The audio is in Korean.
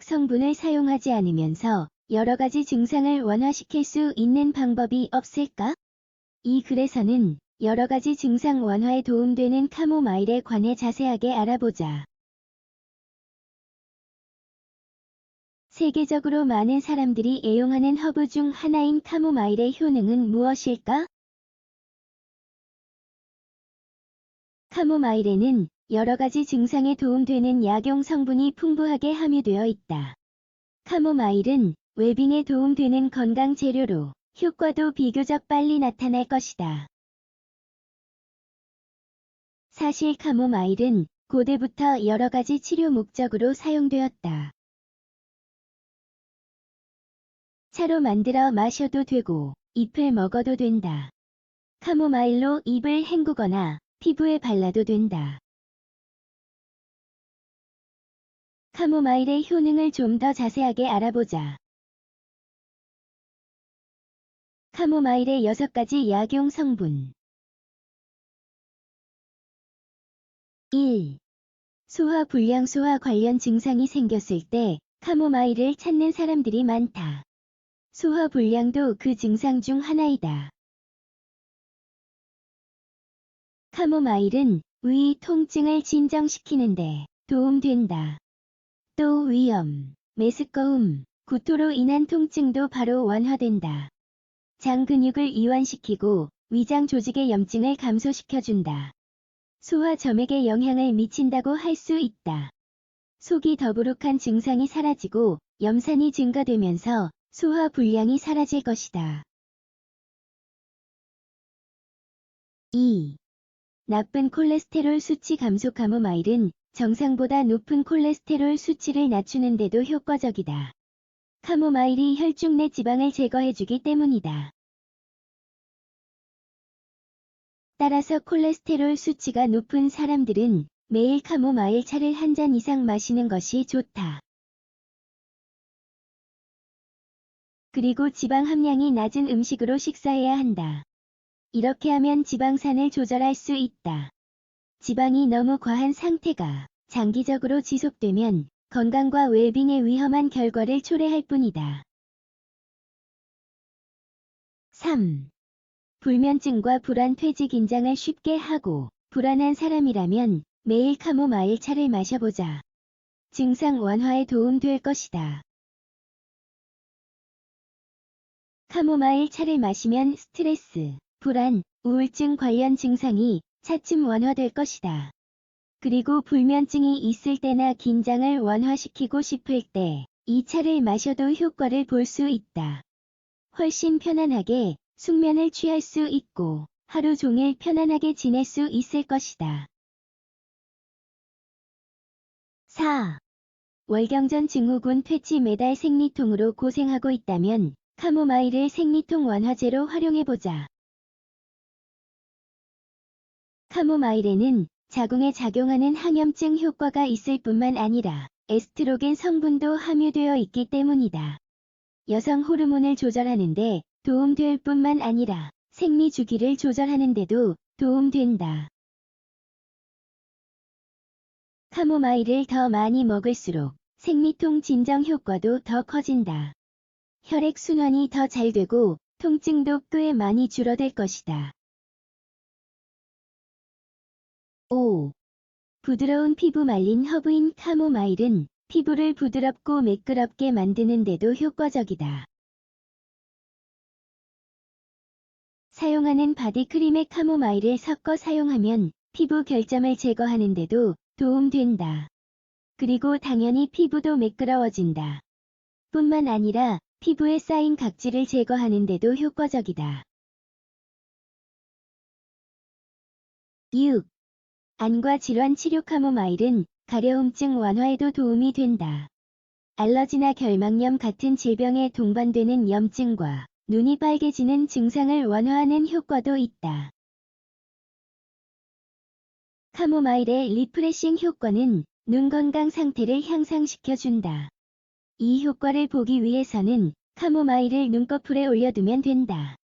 화학 성분을 사용하지 않으면서 여러 가지 증상을 완화시킬 수 있는 방법이 없을까? 이 글에서는 여러 가지 증상 완화에 도움되는 카모마일에 관해 자세하게 알아보자. 세계적으로 많은 사람들이 애용하는 허브 중 하나인 카모마일의 효능은 무엇일까? 카모마일에는 여러 가지 증상에 도움되는 약용 성분이 풍부하게 함유되어 있다. 카모마일은 웰빙에 도움되는 건강 재료로 효과도 비교적 빨리 나타날 것이다. 사실 카모마일은 고대부터 여러 가지 치료 목적으로 사용되었다. 차로 만들어 마셔도 되고 잎을 먹어도 된다. 카모마일로 잎을 헹구거나 피부에 발라도 된다. 카모마일의 효능을 좀 더 자세하게 알아보자. 카모마일의 6가지 약용 성분 1. 소화 불량 소화 관련 증상이 생겼을 때 카모마일을 찾는 사람들이 많다. 소화 불량도 그 증상 중 하나이다. 카모마일은 위 통증을 진정시키는데 도움된다. 또 위염, 메스꺼움, 구토로 인한 통증도 바로 완화된다. 장 근육을 이완시키고 위장 조직의 염증을 감소시켜준다. 소화 점액에 영향을 미친다고 할 수 있다. 속이 더부룩한 증상이 사라지고 염산이 증가되면서 소화 불량이 사라질 것이다. 2. 나쁜 콜레스테롤 수치 감소 카모마일은 정상보다 높은 콜레스테롤 수치를 낮추는 데도 효과적이다. 카모마일이 혈중 내 지방을 제거해주기 때문이다. 따라서 콜레스테롤 수치가 높은 사람들은 매일 카모마일 차를 한 잔 이상 마시는 것이 좋다. 그리고 지방 함량이 낮은 음식으로 식사해야 한다. 이렇게 하면 지방산을 조절할 수 있다. 지방이 너무 과한 상태가 장기적으로 지속되면 건강과 웰빙에 위험한 결과를 초래할 뿐이다. 3. 불면증과 불안 퇴직 긴장을 쉽게 하고 불안한 사람이라면 매일 카모마일 차를 마셔보자. 증상 완화에 도움될 것이다. 카모마일 차를 마시면 스트레스, 불안, 우울증 관련 증상이 차츰 완화될 것이다. 그리고 불면증이 있을 때나 긴장을 완화시키고 싶을 때 이 차를 마셔도 효과를 볼 수 있다. 훨씬 편안하게 숙면을 취할 수 있고 하루 종일 편안하게 지낼 수 있을 것이다. 4. 월경전 증후군 퇴치 매달 생리통으로 고생하고 있다면 카모마일을 생리통 완화제로 활용해보자. 카모마일에는 자궁에 작용하는 항염증 효과가 있을 뿐만 아니라 에스트로겐 성분도 함유되어 있기 때문이다. 여성 호르몬을 조절하는데 도움될 뿐만 아니라 생리 주기를 조절하는데도 도움된다. 카모마일을 더 많이 먹을수록 생리통 진정 효과도 더 커진다. 혈액 순환이 더 잘 되고 통증도 꽤 많이 줄어들 것이다. 5. 부드러운 피부 말린 허브인 카모마일은 피부를 부드럽고 매끄럽게 만드는 데도 효과적이다. 사용하는 바디크림에 카모마일을 섞어 사용하면 피부 결점을 제거하는 데도 도움된다. 그리고 당연히 피부도 매끄러워진다. 뿐만 아니라 피부에 쌓인 각질을 제거하는 데도 효과적이다. 6. 안과 질환 치료 카모마일은 가려움증 완화에도 도움이 된다. 알러지나 결막염 같은 질병에 동반되는 염증과 눈이 빨개지는 증상을 완화하는 효과도 있다. 카모마일의 리프레싱 효과는 눈 건강 상태를 향상시켜준다. 이 효과를 보기 위해서는 카모마일을 눈꺼풀에 올려두면 된다.